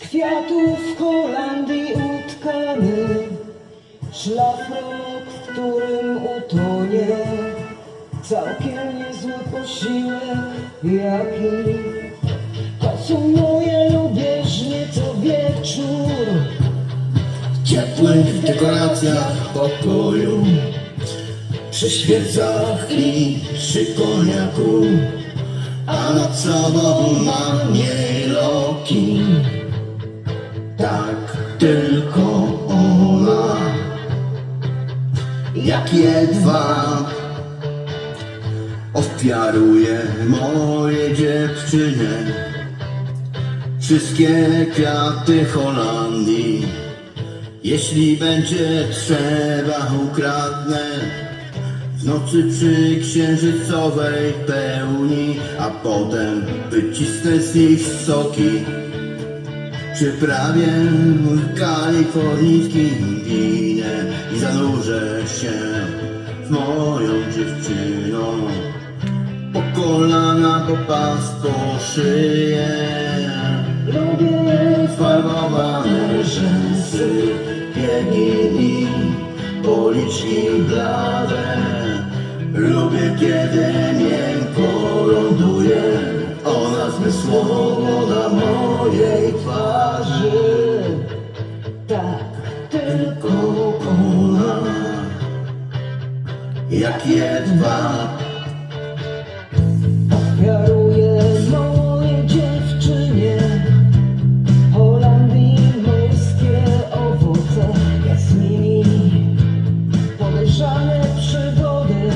tu w Holandii utkany Szlafrok, w którym utonie Całkiem niezły posiłek jaki Konsumuję lubieżnie co wieczór. W ciepłych dekoracjach pokoju Przy świecach i przy koniaku A nad sobą mam jej loki tylko ona. Jak jedwa Ofiaruje moje dziewczyny. Wszystkie kwiaty Holandii. Jeśli będzie trzeba ukradnę. W nocy przy księżycowej pełni A potem wycisnę z nich soki Przyprawię mój kalifornijskim winem I zanurzę się z moją dziewczyną. Po kolana, po pas, po szyję. Lubię farbowane rzęsy Biegi i policzki blade Jak jedwa. Ofiaruję mojej dziewczynie Holandii morskie owoce. Jasmini Podejrzane przygody.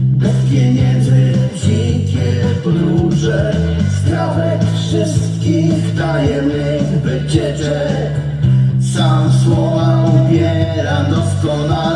Bez pieniędzy dzikie podróże Strawek wszystkich tajemnych wycieczek. Sam słowa ubieram doskonale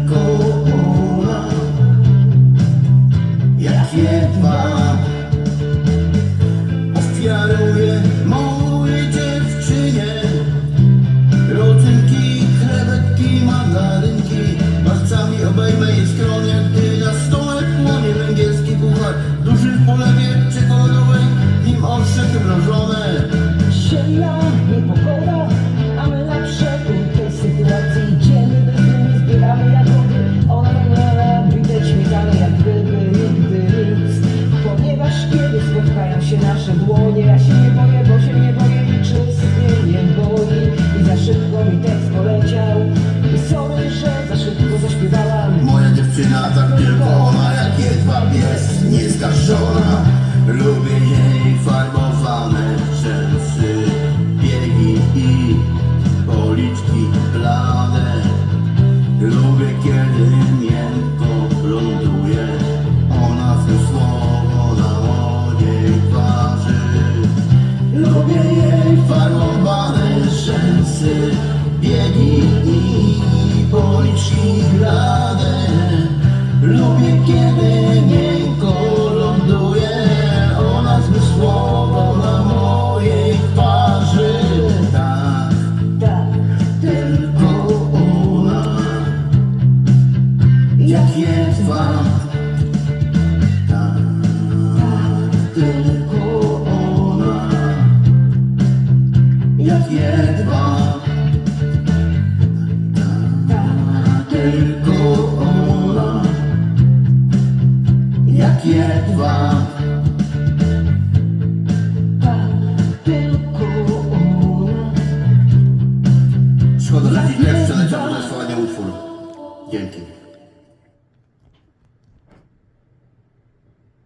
rzęsy Biegi i policzki blade. Lubię kiedy miękko ląduje. Ona zmysłowo na mojej twarzy. Tak, Tak, tylko ona. Jak jedwa Tak, tylko Jedwa tak. Szkoda, że nie przeleciał, fajny utwór. Dzięki